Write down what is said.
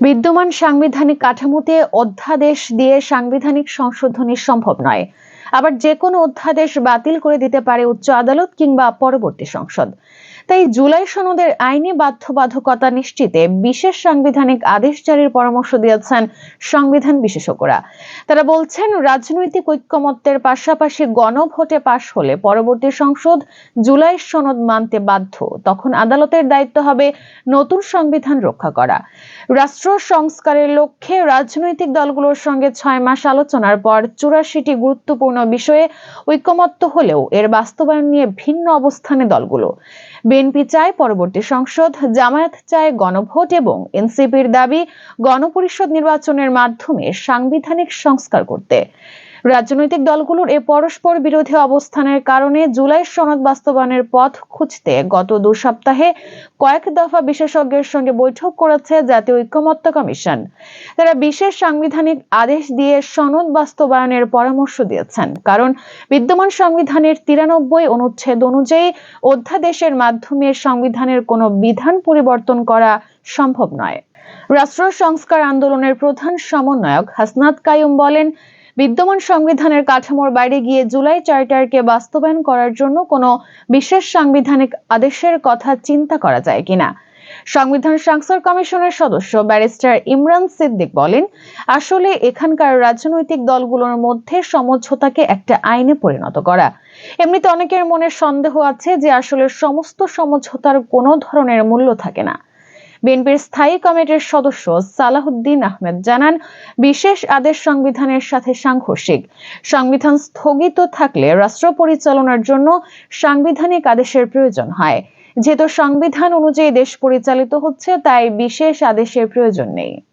বিদ্যমান সাংবিধানিক কাঠামোতে অধ্যাদেশ দিয়ে সাংবিধানিক সংশোধনী সম্ভব নয়। আবার যে কোনো অধ্যাদেশ বাতিল করে দিতে পারে উচ্চ আদালত কিংবা পরবর্তী সংসদ। তাই জুলাই সনদের আইনি বাধ্যবাধকতা নিশ্চিতে বিশেষ সাংবিধানিক আদেশ জারির পরামর্শ দিয়েছেন সংবিধান বিশেষজ্ঞরা। তারা বলছেন, রাজনৈতিক ঐক্যমত্যের পাশাপাশি গণভোটে পাশ হলে পরবর্তী সংসদ জুলাই সনদ মানতে বাধ্য। তখন আদালতের দায়িত্ব হবে নতুন সংবিধান রক্ষা করা। রাষ্ট্র সংস্কারের লক্ষ্যে রাজনৈতিক দলগুলোর সঙ্গে ছয় মাস আলোচনার পর চুরাশিটি গুরুত্বপূর্ণ বিষয়ে ঐক্যমত্য হলেও এর বাস্তবায়ন নিয়ে ভিন্ন অবস্থানে দলগুলো। বিএনপি চায় পরবর্তী সংসদ, জামায়াত চায় গণভোট এবং এনসিপির দাবি গণপরিষদ নির্বাচনের মাধ্যমে সাংবিধানিক সংস্কার করতে। রাজনৈতিক দলগুলোর এ পরস্পর বিরোধী অবস্থানের কারণে জুলাই সনদ বাস্তবায়নের পথ খুঁজতে গত দু সপ্তাহে কয়েক দফা বিশেষজ্ঞের সঙ্গে বৈঠক করেছে জাতীয় ঐক্যমত্য কমিশন। তারা বিশেষ সাংবিধানিক আদেশ দিয়ে সনদ বাস্তবায়নের পরামর্শ দিয়েছেন, কারণ বিদ্যমান সংবিধানের তিরানব্বই অনুচ্ছেদ অনুযায়ী অধ্যাদেশের মাধ্যমে সংবিধানের কোনো বিধান পরিবর্তন করা সম্ভব নয়। রাষ্ট্র সংস্কার আন্দোলনের প্রধান সমন্বয়ক হাসনাত কায়ুম বলেন বিদ্যমান সংবিধানের কাঠামোর বাইরে গিয়ে জুলাই চার্টারকে বাস্তবায়ন করার জন্য কোনো বিশেষ সাংবিধানিক আদেশের কথা চিন্তা করা যায় কিনা? সংবিধান সংস্কার কমিশনের সদস্য ব্যারিস্টার ইমরান সিদ্দিক বলেন, আসলে এখানকার রাজনৈতিক দলগুলোর মধ্যে সমঝোতাকে একটা আইনে পরিণত করা। এমনিতে অনেকের মনে সন্দেহ আছে যে আসলে সমস্ত সমঝোতার কোনো ধরনের মূল্য থাকে না। বিএনপির স্থায়ী কমিটির সদস্য সালাহুদ্দিন আহমেদ জানান, বিশেষ আদেশ সংবিধানের সাথে সাংঘর্ষিক। সংবিধান স্থগিত থাকলে রাষ্ট্র পরিচালনার জন্য সাংবিধানিক আদেশের প্রয়োজন হয়। যেহেতু সংবিধান অনুযায়ী দেশ পরিচালিত হচ্ছে, তাই বিশেষ আদেশের প্রয়োজন নেই।